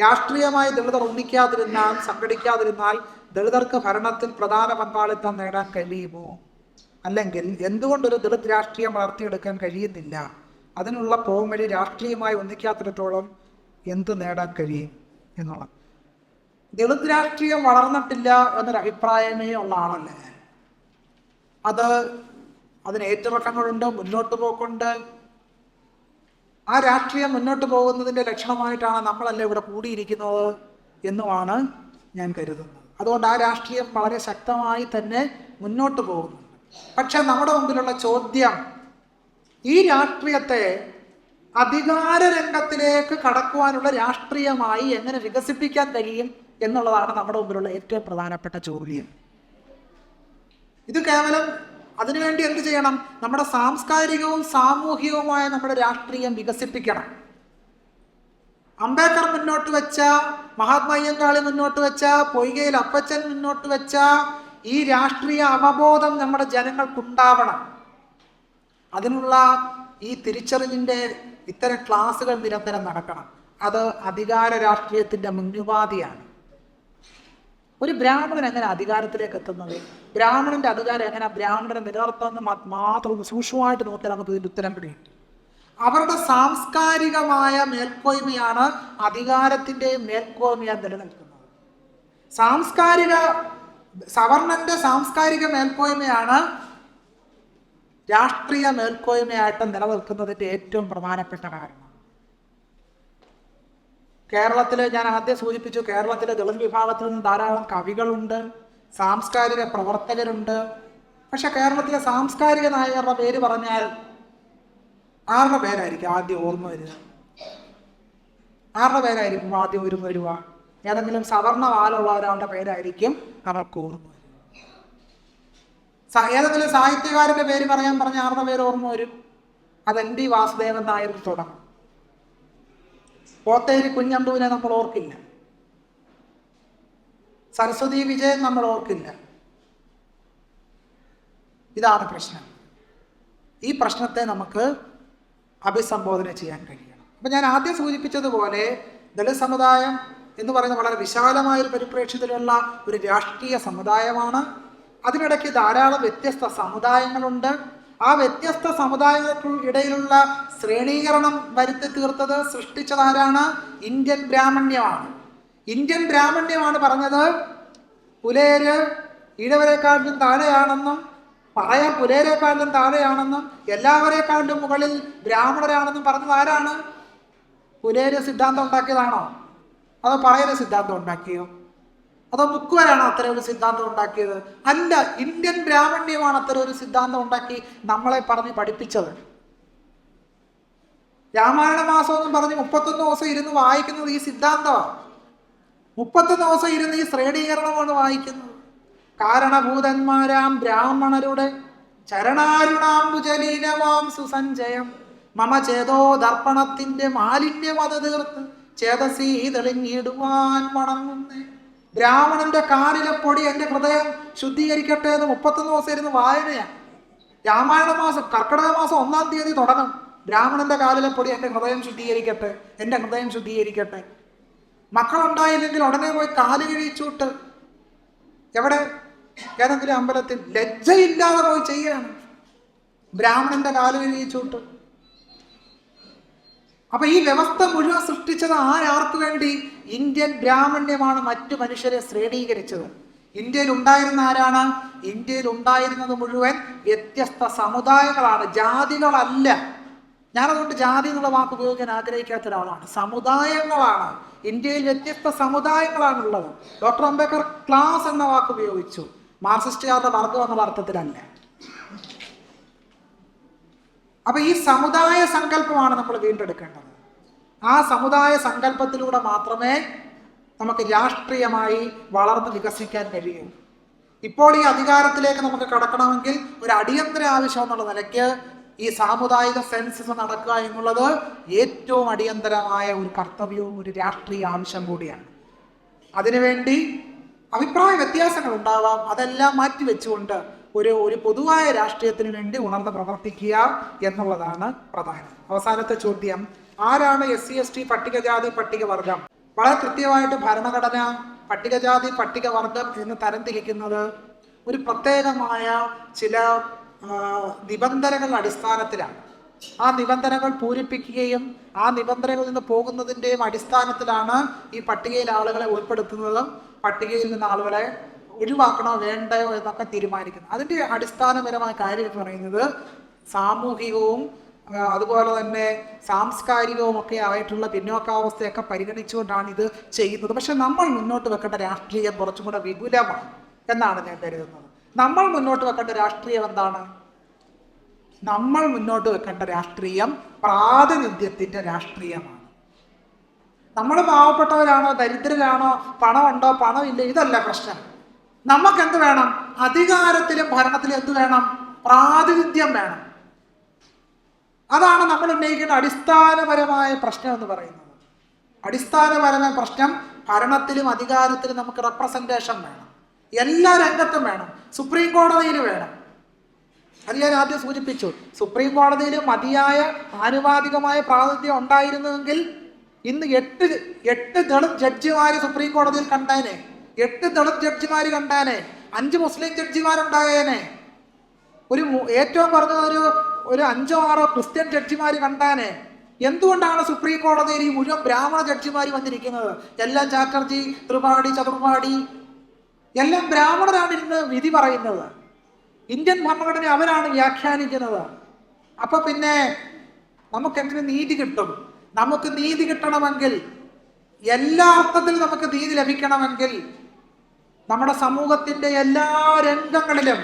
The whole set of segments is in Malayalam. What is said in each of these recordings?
രാഷ്ട്രീയമായി ദളിതർ ഒന്നിക്കാതിരുന്നാൽ സംഘടിക്കാതിരുന്നാൽ ദളിതർക്ക് ഭരണത്തിൽ പ്രധാന പങ്കാളിത്തം നേടാൻ കഴിയുമോ? അല്ലെങ്കിൽ എന്തുകൊണ്ടൊരു ദളിത് രാഷ്ട്രീയം വളർത്തിയെടുക്കാൻ കഴിയുന്നില്ല? അതിനുള്ള പോംവഴി രാഷ്ട്രീയമായി ഒന്നിക്കാത്തിടത്തോളം എന്ത് നേടാൻ കഴിയും എന്നുള്ളത്. ദളിത് രാഷ്ട്രീയം വളർന്നിട്ടില്ല എന്നൊരു അഭിപ്രായമേ ഉള്ള ആളല്ലേ? അത് അതിന് ഏറ്റിറക്കങ്ങളുണ്ട് മുന്നോട്ട് പോക്കുണ്ട് ആ രാഷ്ട്രീയം മുന്നോട്ട് പോകുന്നതിന്റെ ലക്ഷണമായിട്ടാണ് നമ്മളല്ലേ ഇവിടെ കൂടിയിരിക്കുന്നത് എന്നുമാണ് ഞാൻ കരുതുന്നത്. അതുകൊണ്ട് ആ രാഷ്ട്രീയം വളരെ ശക്തമായി തന്നെ മുന്നോട്ട് പോകുന്നു. പക്ഷെ നമ്മുടെ മുമ്പിലുള്ള ചോദ്യം ഈ രാഷ്ട്രീയത്തെ അധികാര രംഗത്തിലേക്ക് കടക്കുവാനുള്ള രാഷ്ട്രീയമായി എങ്ങനെ വികസിപ്പിക്കാൻ കഴിയും എന്നുള്ളതാണ് നമ്മുടെ മുമ്പിലുള്ള ഏറ്റവും പ്രധാനപ്പെട്ട ചോദ്യം. ഇത് കേവലം അതിനുവേണ്ടി എന്ത് ചെയ്യണം? നമ്മുടെ സാംസ്കാരികവും സാമൂഹികവുമായ നമ്മുടെ രാഷ്ട്രീയം വികസിപ്പിക്കണം. അംബേദ്കർ മുന്നോട്ട് വെച്ച മഹാത്മാ അയ്യങ്കാളി മുന്നോട്ട് വെച്ച പൊയ്കയിൽ അപ്പച്ചൻ മുന്നോട്ട് വെച്ച ഈ രാഷ്ട്രീയ അവബോധം നമ്മുടെ ജനങ്ങൾക്കുണ്ടാവണം. അതിനുള്ള ഈ തിരിച്ചറിവിന്റെ ഇത്തരം ക്ലാസ്സുകൾ നിരന്തരം നടക്കണം. അത് അധികാര രാഷ്ട്രീയത്തിന്റെ മുന്നുപാധിയാണ് ഒരു ബ്രാഹ്മണൻ എങ്ങനെ അധികാരത്തിലേക്ക് എത്തുന്നത്? ബ്രാഹ്മണന്റെ അധികാരം എങ്ങനെ ബ്രാഹ്മണനെ നിലനിർത്തുന്നത് മാത്രം സൂക്ഷ്മമായിട്ട് നോക്കിയാൽ നമുക്ക് ഇതിന്റെ ഉത്തരം പിടികിട്ടും അവരുടെ സാംസ്കാരികമായ മേൽക്കോയ്മയാണ് അധികാരത്തിന്റെയും മേൽക്കോയ്മയായി നിലനിൽക്കുന്നത്. സാംസ്കാരിക സവർണന്റെ സാംസ്കാരിക മേൽക്കോയ്മയാണ് രാഷ്ട്രീയ മേൽക്കോയ്മയായിട്ട് നിലനിൽക്കുന്നതിന്റെ ഏറ്റവും പ്രധാനപ്പെട്ട കാരണം. കേരളത്തിൽ ഞാൻ ആദ്യം സൂചിപ്പിച്ചു കേരളത്തിലെ ദളിത് വിഭാഗത്തിൽ നിന്ന് ധാരാളം കവികളുണ്ട് സാംസ്കാരിക പ്രവർത്തകരുണ്ട്. പക്ഷെ കേരളത്തിലെ സാംസ്കാരിക നായകരുടെ പേര് പറഞ്ഞാൽ ആരുടെ പേരായിരിക്കും ആദ്യം ഓർമ്മ വരിക? ആരുടെ പേരായിരിക്കും ആദ്യം ഓർമ്മ വരിക? ഏതെങ്കിലും സവർണ വാലുള്ള ഒരാളുടെ പേരായിരിക്കും അവർക്ക് ഓർമ്മ വരിക. ഏതെങ്കിലും സാഹിത്യകാരന്റെ പേര് പറയാൻ പറഞ്ഞ ആരുടെ പേര് ഓർമ്മ വരും? അത് എൻ ഡി വാസുദേവൻ നായർ തുടങ്ങും പോത്തേരി കുഞ്ഞമ്പുവിനെ നമ്മൾ ഓർക്കില്ല. സരസ്വതി വിജയൻ നമ്മൾ ഓർക്കില്ല. ഇതാണ് പ്രശ്നം. ഈ പ്രശ്നത്തെ നമുക്ക് അഭിസംബോധന ചെയ്യാൻ കഴിയണം. അപ്പം ഞാൻ ആദ്യം സൂചിപ്പിച്ചതുപോലെ ദളിത് സമുദായം എന്ന് പറയുന്ന വളരെ വിശാലമായ ഒരു പരിപ്രേക്ഷ്യത്തിലുള്ള ഒരു രാഷ്ട്രീയ സമുദായമാണ്. അതിനിടയ്ക്ക് ധാരാളം വ്യത്യസ്ത സമുദായങ്ങളുണ്ട്. ആ വ്യത്യസ്ത സമുദായങ്ങൾക്ക് ഇടയിലുള്ള ശ്രേണീകരണം വരുത്തി തീർത്തത് സൃഷ്ടിച്ചതാരാണ്? ഇന്ത്യൻ ബ്രാഹ്മണ്യമാണ്. ഇന്ത്യൻ ബ്രാഹ്മണ്യമാണ് പറഞ്ഞത് പുലേര് ഈഴവരെക്കാട്ടിലും താഴെയാണെന്നും പറയാൻ പുലേരെക്കാട്ടിലും താഴെയാണെന്നും എല്ലാവരെക്കാട്ടിലും മുകളിൽ ബ്രാഹ്മണരാണെന്നും പറഞ്ഞത് ആരാണ്? പുലേര് സിദ്ധാന്തം ഉണ്ടാക്കിയതാണോ? അതോ പറയുന്ന സിദ്ധാന്തം ഉണ്ടാക്കിയോ? അതോ മുക്കുവരാണോ അത്തരം ഒരു സിദ്ധാന്തം ഉണ്ടാക്കിയത്? അല്ല ഇന്ത്യൻ ബ്രാഹ്മണ്യമാണ് അത്തരം ഒരു സിദ്ധാന്തം ഉണ്ടാക്കി നമ്മളെ പറഞ്ഞ് പഠിപ്പിച്ചത്. രാമായണ മാസം എന്നും പറഞ്ഞ് മുപ്പത്തൊന്ന് ദിവസം ഇരുന്ന് വായിക്കുന്നത് ഈ സിദ്ധാന്തമാണ് മുപ്പത്തൊന്ന് ദിവസം ഇരുന്ന് ഈ ശ്രേണീകരണമാണ് വായിക്കുന്നത്. കാരണഭൂതന്മാരാം ബ്രാഹ്മണരുടെ ചരണാരുണാംബുജലീനമാം സുസഞ്ചയം മമ ചേതോ ദർപ്പണത്തിന്റെ മാലിന്യം അത് തീർത്ത്. ചേതസീ തെളിഞ്ഞിടുവാൻ വണങ്ങുന്നേ ബ്രാഹ്മണന്റെ കാലിലെ പൊടി എന്റെ ഹൃദയം ശുദ്ധീകരിക്കട്ടെ എന്ന് മുപ്പത്തൊന്ന് ദിവസം ഇരുന്ന് വായനയാണ് രാമായണ മാസം കർക്കിടക മാസം ഒന്നാം തീയതി തുടങ്ങും. ബ്രാഹ്മണന്റെ കാലിലെ പൊടി എന്റെ ഹൃദയം ശുദ്ധീകരിക്കട്ടെ എന്റെ ഹൃദയം ശുദ്ധീകരിക്കട്ടെ. മക്കളുണ്ടായില്ലെങ്കിൽ ഉടനെ പോയി കാൽ കിഴിച്ചുവിട്ട് എവിടെ? ഏതെങ്കിലും അമ്പലത്തിൽ ലജ്ജയില്ലാതെ പോയി ചെയ്യാണ് ബ്രാഹ്മണന്റെ കാൽ കഴിച്ചൂട്ട് അപ്പൊ ഈ വ്യവസ്ഥ മുഴുവൻ സൃഷ്ടിച്ചത് ആരാർക്ക് വേണ്ടി? ഇന്ത്യൻ ബ്രാഹ്മണ്യമാണ് മറ്റു മനുഷ്യരെ ശ്രേണീകരിച്ചത്. ഇന്ത്യയിൽ ഉണ്ടായിരുന്ന ആരാണ്? ഇന്ത്യയിൽ ഉണ്ടായിരുന്നത് മുഴുവൻ വ്യത്യസ്ത സമുദായങ്ങളാണ്. ജാതികളല്ല. ഞാനതുകൊണ്ട് ജാതി എന്നുള്ള വാക്ക് ഉപയോഗിക്കാൻ ആഗ്രഹിക്കാത്ത ഒരാളാണ്. സമുദായങ്ങളാണ്. ഇന്ത്യയിൽ വ്യത്യസ്ത സമുദായങ്ങളാണുള്ളത്. ഡോക്ടർ അംബേദ്കർ ക്ലാസ് എന്ന വാക്ക് ഉപയോഗിച്ചു. മാർക്സിസ്റ്റുകാരുടെ വർഗം എന്നുള്ള അർത്ഥത്തിലല്ല. അപ്പൊ ഈ സമുദായ സങ്കല്പമാണ് നമ്മൾ വീണ്ടെടുക്കേണ്ടത്. ആ സമുദായ സങ്കല്പത്തിലൂടെ മാത്രമേ നമുക്ക് രാഷ്ട്രീയമായി വളർന്ന് വികസിക്കാൻ കഴിയൂ. ഇപ്പോൾ ഈ അധികാരത്തിലേക്ക് നമുക്ക് കടക്കണമെങ്കിൽ ഒരു അടിയന്തര ആവശ്യം എന്നുള്ള നിലയ്ക്ക് ഈ സാമുദായിക സെൻസസ് നടക്കുക എന്നുള്ളത് ഏറ്റവും അടിയന്തരമായ ഒരു കർത്തവ്യവും ഒരു രാഷ്ട്രീയ ആവശ്യം കൂടിയാണ്. അതിനുവേണ്ടി അഭിപ്രായ വ്യത്യാസങ്ങൾ ഉണ്ടാവാം. അതെല്ലാം മാറ്റിവെച്ചുകൊണ്ട് ഒരു ഒരു പൊതുവായ രാഷ്ട്രീയത്തിന് വേണ്ടി ഉണർന്ന് പ്രവർത്തിക്കുക എന്നുള്ളതാണ് പ്രധാനം. അവസാനത്തെ ചോദ്യം. ആരാണ് എസ് സി എസ് ടി പട്ടികജാതി പട്ടികവർഗം? വളരെ കൃത്യമായിട്ട് ഭരണഘടന പട്ടികജാതി പട്ടികവർഗം എന്ന് തരംതിരിക്കുന്നത് ഒരു പ്രത്യേകമായ ചില നിബന്ധനകൾ അടിസ്ഥാനത്തിലാണ്. ആ നിബന്ധനകൾ പൂരിപ്പിക്കുകയും ആ നിബന്ധനകളിൽ നിന്ന് പോകുന്നതിന്റെയും അടിസ്ഥാനത്തിലാണ് ഈ പട്ടികയിൽ ആളുകളെ ഉൾപ്പെടുത്തുന്നതും. പട്ടികയിൽ നിന്ന് ആളുകളെ ഒഴിവാക്കണോ വേണ്ടയോ എന്നൊക്കെ തീരുമാനിക്കുന്നത് അതിന്റെ അടിസ്ഥാനപരമായ കാര്യം എന്ന് പറയുന്നത് സാമൂഹികവും അതുപോലെ തന്നെ സാംസ്കാരികവും ഒക്കെ ആയിട്ടുള്ള പിന്നോക്കാവസ്ഥയൊക്കെ പരിഗണിച്ചുകൊണ്ടാണ് ഇത് ചെയ്യുന്നത്. പക്ഷെ നമ്മൾ മുന്നോട്ട് വെക്കേണ്ട രാഷ്ട്രീയം കുറച്ചും കൂടെ വിപുലമാണ് എന്നാണ് ഞാൻ കരുതുന്നത്. നമ്മൾ മുന്നോട്ട് വെക്കേണ്ട രാഷ്ട്രീയം എന്താണ്? നമ്മൾ മുന്നോട്ട് വെക്കേണ്ട രാഷ്ട്രീയം പ്രാതിനിധ്യത്തിന്റെ രാഷ്ട്രീയമാണ്. നമ്മൾ പാവപ്പെട്ടവരാണോ ദരിദ്രരാണോ പണമുണ്ടോ പണമില്ല ഇതല്ല പ്രശ്നം. നമുക്ക് എന്ത് വേണം? അധികാരത്തിലും ഭരണത്തിലും എന്ത് വേണം? പ്രാതിനിധ്യം വേണം. അതാണ് നമ്മൾ ഉന്നയിക്കേണ്ട അടിസ്ഥാനപരമായ പ്രശ്നം എന്ന് പറയുന്നത്. അടിസ്ഥാനപരമായ പ്രശ്നം ഭരണത്തിലും അധികാരത്തിലും നമുക്ക് റെപ്രസെന്റേഷൻ വേണം. എല്ലാ രംഗത്തും വേണം. സുപ്രീം കോടതിയിൽ വേണം. അത് ഞാൻ ആദ്യം സൂചിപ്പിച്ചു. സുപ്രീം കോടതിയിൽ മതിയായ ആനുപാതികമായ പ്രാതിനിധ്യം ഉണ്ടായിരുന്നുവെങ്കിൽ ഇന്ന് എട്ട് എട്ട് ദളിത് ജഡ്ജിമാരെ സുപ്രീം കോടതിയിൽ കണ്ടേനെ എട്ട് ദളിത് ജഡ്ജിമാര് കണ്ടേനെ അഞ്ച് മുസ്ലിം ജഡ്ജിമാരുണ്ടായേനെ. ഒരു ഏറ്റവും കുറഞ്ഞ ഒരു ഒരു അഞ്ചോ ആറോ ക്രിസ്ത്യൻ ജഡ്ജിമാർ കണ്ടാനെ. എന്തുകൊണ്ടാണ് സുപ്രീം കോടതിയിൽ ഈ മുഴുവൻ ബ്രാഹ്മണ ജഡ്ജിമാർ വന്നിരിക്കുന്നത്? എല്ലാം ചാറ്റർജി ത്രിപാഠി ചതുർപാഠി എല്ലാം ബ്രാഹ്മണരാണ് ഇന്ന് വിധി പറയുന്നത്. ഇന്ത്യൻ ഭരണഘടന അവരാണ് വ്യാഖ്യാനിക്കുന്നത്. അപ്പൊ പിന്നെ നമുക്ക് എങ്ങനെ നീതി കിട്ടും? നമുക്ക് നീതി കിട്ടണമെങ്കിൽ എല്ലാ അർത്ഥത്തിലും നമുക്ക് നീതി ലഭിക്കണമെങ്കിൽ നമ്മുടെ സമൂഹത്തിന്റെ എല്ലാ രംഗങ്ങളിലും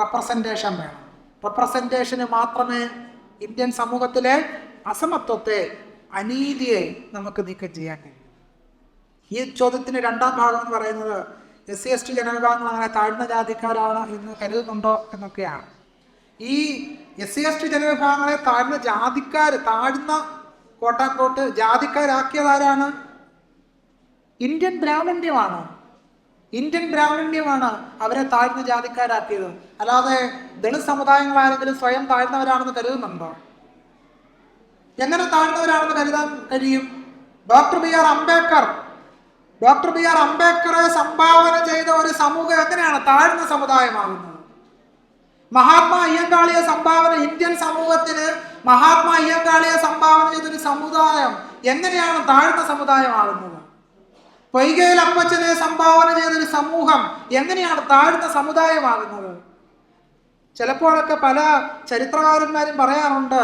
റെപ്രസെന്റേഷൻ വേണം. റെപ്രസെന്റേഷന് മാത്രമേ ഇന്ത്യൻ സമൂഹത്തിലെ അസമത്വത്തെ അനീതിയെ നമുക്ക് നീക്കം ചെയ്യാൻ കഴിയൂ. ഈ ചോദ്യത്തിന് രണ്ടാം ഭാഗം എന്ന് പറയുന്നത് എസ് സി എസ് ടി ജനവിഭാഗങ്ങൾ അങ്ങനെ താഴ്ന്ന ജാതിക്കാരാണ് എന്ന് കരുതുന്നുണ്ടോ എന്നൊക്കെയാണ്. ഈ എസ് സി എസ് ടി ജനവിഭാഗങ്ങളെ താഴ്ന്ന ജാതിക്കാർ താഴ്ന്ന കോട്ടാക്കോട്ട് ജാതിക്കാരാക്കിയതാരാണ്? ഇന്ത്യൻ ബ്രാഹ്മണ്യമാണ്. ഇന്ത്യൻ ബ്രാഹ്മണ്യമാണ് അവരെ താഴ്ന്ന ജാതിക്കാരാക്കിയത്. അല്ലാതെ ദളിത് സമുദായങ്ങൾ ആരെങ്കിലും സ്വയം താഴ്ന്നവരാണെന്ന് കരുതുന്നുണ്ടോ? എങ്ങനെ താഴ്ന്നവരാണെന്ന് കരുതാൻ കഴിയും? Doctor B R Ambedkar doctor B R അംബേദ്കറെ സംഭാവന ചെയ്ത ഒരു സമൂഹം എങ്ങനെയാണ് താഴ്ന്ന സമുദായമാകുന്നത് മഹാത്മാ അയ്യങ്കാളിയെ സംഭാവന ഇന്ത്യൻ സമൂഹത്തിന് മഹാത്മാ അയ്യങ്കാളിയെ സംഭാവന ചെയ്തൊരു സമുദായം എങ്ങനെയാണ് താഴ്ന്ന സമുദായമാകുന്നത് പൊയ്കയിൽ അപ്പച്ചനെ സംഭാവന ചെയ്തൊരു സമൂഹം എങ്ങനെയാണ് താഴ്ന്ന സമുദായമാകുന്നത്? ചിലപ്പോഴൊക്കെ പല ചരിത്രകാരന്മാരും പറയാറുണ്ട്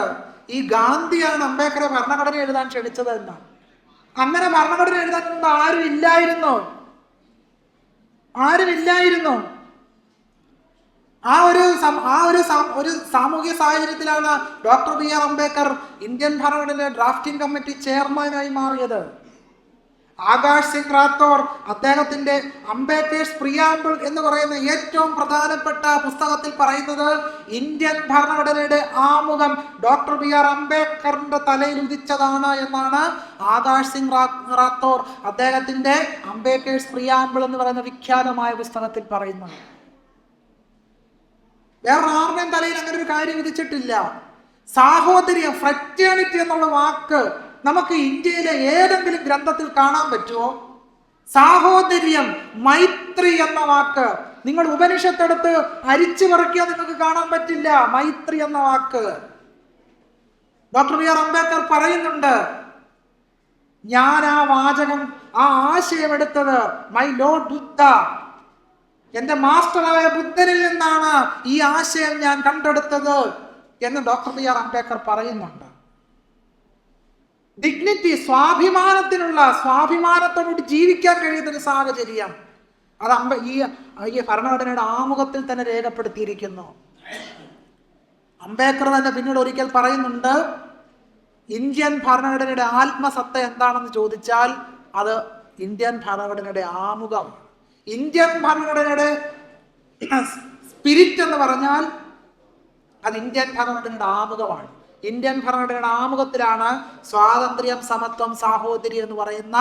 ഈ ഗാന്ധിയാണ് അംബേദ്കറെ ഭരണഘടന എഴുതാൻ ക്ഷണിച്ചത് എന്ന്. അങ്ങനെ ഭരണഘടന എഴുതാൻ ആരും ഇല്ലായിരുന്നു. ആരും ഇല്ലായിരുന്നു. ആ ഒരു ആ ഒരു ഒരു സാമൂഹ്യ സാഹചര്യത്തിലാണ് doctor B R Ambedkar Indian ഭരണഘടന ഡ്രാഫ്റ്റിംഗ് കമ്മിറ്റി ചെയർമാനായി മാറിയത്. ആകാശ് സിംഗ് റാത്തോർ അദ്ദേഹത്തിന്റെ അംബേദ്കേഴ്സ് പ്രിയാമ്പിൾ എന്ന് പറയുന്ന ഏറ്റവും പ്രധാനപ്പെട്ട പുസ്തകത്തിൽ പറയുന്നത് ഇന്ത്യൻ ഭരണഘടനയുടെ ആമുഖം ഡോക്ടർ ബി ആർ അംബേദ്കറിന്റെ തലയിൽ ഉദിച്ചതാണ് എന്നാണ് ആകാശ് സിംഗ് റാത്തോർ അദ്ദേഹത്തിന്റെ അംബേദ്കേഴ്സ് പ്രിയാമ്പിൾ എന്ന് പറയുന്ന വിഖ്യാതമായ പുസ്തകത്തിൽ പറയുന്നത്. വേറെ ആരുടെയും തലയിൽ അങ്ങനെ ഒരു കാര്യം വിധിച്ചിട്ടില്ല. സാഹോദര്യം ഫ്രറ്റേണിറ്റി എന്നുള്ള വാക്ക് നമുക്ക് ഇന്ത്യയിലെ ഏതെങ്കിലും ഗ്രന്ഥത്തിൽ കാണാൻ പറ്റുമോ? സാഹോദര്യം മൈത്രി എന്ന വാക്ക്. നിങ്ങൾ ഉപനിഷത്തെടുത്ത് അരിച്ചു പറക്കിയാൽ നിങ്ങൾക്ക് കാണാൻ പറ്റില്ല. മൈത്രി എന്ന വാക്ക്. ഡോക്ടർ ബി ആർ അംബേദ്കർ പറയുന്നുണ്ട് ഞാൻ ആ വാചകം ആ ആശയം എടുത്തത് മൈ ലോഡ് ബുദ്ധ. എന്റെ മാസ്റ്ററായ ബുദ്ധനിൽ നിന്നാണ് ഈ ആശയം ഞാൻ കണ്ടെടുത്തത് എന്ന് ഡോക്ടർ ബി ആർ അംബേദ്കർ പറയുന്നുണ്ട്. ഡിഗ്നിറ്റി സ്വാഭിമാനത്തിനുള്ള സ്വാഭിമാനത്തോടുകൂടി ജീവിക്കാൻ കഴിയുന്ന ഒരു സാഹചര്യം. അത് അമ്പ ഈ ഈ ഭരണഘടനയുടെ ആമുഖത്തിൽ തന്നെ രേഖപ്പെടുത്തിയിരിക്കുന്നു. അംബേദ്കർ തന്നെ പിന്നീട് ഒരിക്കൽ പറയുന്നുണ്ട് ഇന്ത്യൻ ഭരണഘടനയുടെ ആത്മസത്ത എന്താണെന്ന് ചോദിച്ചാൽ അത് ഇന്ത്യൻ ഭരണഘടനയുടെ ആമുഖം. ഇന്ത്യൻ ഭരണഘടനയുടെ സ്പിരിറ്റ് എന്ന് പറഞ്ഞാൽ അത് ഇന്ത്യൻ ഭരണഘടനയുടെ ആമുഖമാണ്. ഇന്ത്യൻ ഭരണഘടനയുടെ ആമുഖത്തിലാണ് സ്വാതന്ത്ര്യം സമത്വം സാഹോദര്യം എന്ന് പറയുന്ന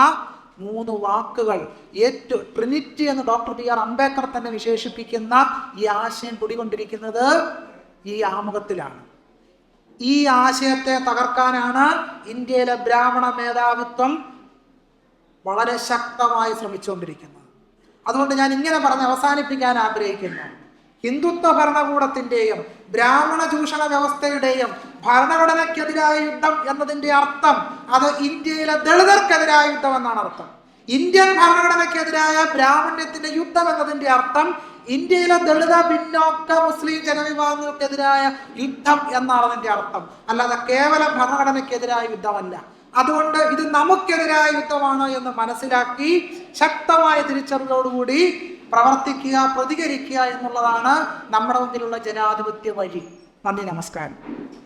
മൂന്ന് വാക്കുകൾ. ഏറ്റവും ട്രിനിറ്റി എന്ന് ഡോക്ടർ ബി ആർ അംബേദ്കർ തന്നെ വിശേഷിപ്പിക്കുന്ന ഈ ആശയം കുടികൊണ്ടിരിക്കുന്നത് ഈ ആമുഖത്തിലാണ്. ഈ ആശയത്തെ തകർക്കാനാണ് ഇന്ത്യയിലെ ബ്രാഹ്മണ മേധാവിത്വം വളരെ ശക്തമായി ശ്രമിച്ചുകൊണ്ടിരിക്കുന്നത്. അതുകൊണ്ട് ഞാൻ ഇങ്ങനെ പറഞ്ഞ് അവസാനിപ്പിക്കാൻ ആഗ്രഹിക്കുന്നു. ഹിന്ദുത്വ ഭരണകൂടത്തിന്റെയും ബ്രാഹ്മണ ചൂഷണ വ്യവസ്ഥയുടെയും ഭരണഘടനയ്ക്കെതിരായ യുദ്ധം എന്നതിന്റെ അർത്ഥം അത് ഇന്ത്യയിലെ ദളിതർക്കെതിരായ യുദ്ധം എന്നാണ് അർത്ഥം. ഇന്ത്യൻ ഭരണഘടനയ്ക്കെതിരായ ബ്രാഹ്മണ്യത്തിന്റെ യുദ്ധം എന്നതിന്റെ അർത്ഥം ഇന്ത്യയിലെ ദളിത പിന്നോക്ക മുസ്ലിം ജനവിഭാഗങ്ങൾക്കെതിരായ യുദ്ധം എന്നാണ് അതിന്റെ അർത്ഥം. അല്ലാതെ കേവലം ഭരണഘടനയ്ക്കെതിരായ യുദ്ധമല്ല. അതുകൊണ്ട് ഇത് നമുക്കെതിരായ യുദ്ധമാണ് എന്ന് മനസ്സിലാക്കി ശക്തമായ തിരിച്ചറിവോടുകൂടി പ്രവർത്തിക്കുക പ്രതികരിക്കുക എന്നുള്ളതാണ് നമ്മുടെ മുന്നിലുള്ള ജനാധിപത്യ വഴി. നന്ദി നമസ്കാരം.